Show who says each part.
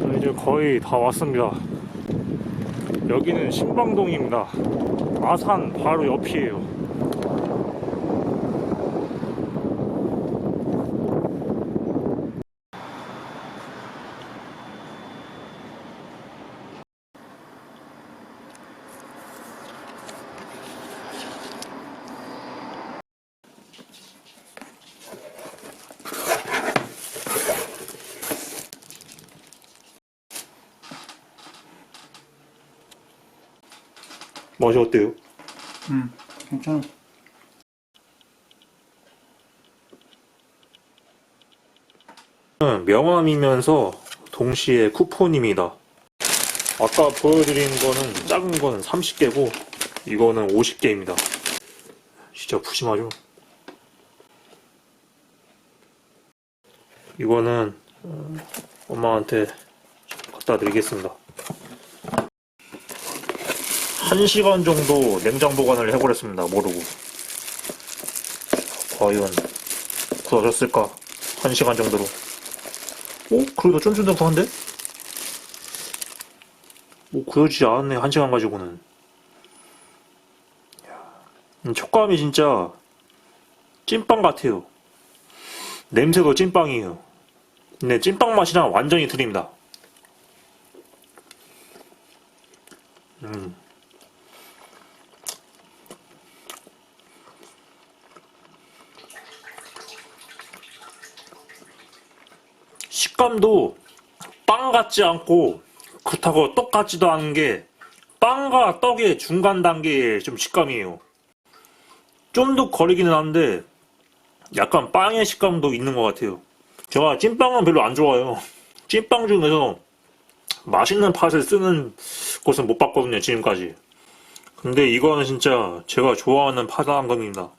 Speaker 1: 자, 이제 거의 다 왔습니다. 여기는 신방동입니다. 아산 바로 옆이에요. 맛이 어때요?
Speaker 2: 음, 괜찮아.
Speaker 1: 명함이면서 동시에 쿠폰입니다. 아까 보여드린 거는 작은 거는 30개고 이거는 50개입니다. 진짜 푸짐하죠? 이거는 어, 엄마한테 갖다 드리겠습니다. 1시간 정도 냉장 보관을 해버렸습니다. 모르고. 과연 굳어졌을까? 1시간 정도로. 오? 그래도 쫀쫀득한데? 오, 굳어지지 않았네, 한 시간 가지고는. 이야, 음, 촉감이 진짜 찐빵 같아요. 냄새도 찐빵이에요. 근데 찐빵 맛이랑 완전히 틀립니다. 음. 식감도 빵 같지 않고 그렇다고 똑같지도 않은 게 빵과 떡의 중간 단계의 좀 식감이에요. 쫀득거리기는 한데 약간 빵의 식감도 있는 것 같아요. 제가 찐빵은 별로 안 좋아해요. 찐빵 중에서 맛있는 팥을 쓰는 곳은 못 봤거든요, 지금까지. 근데 이거는 진짜 제가 좋아하는 겁니다.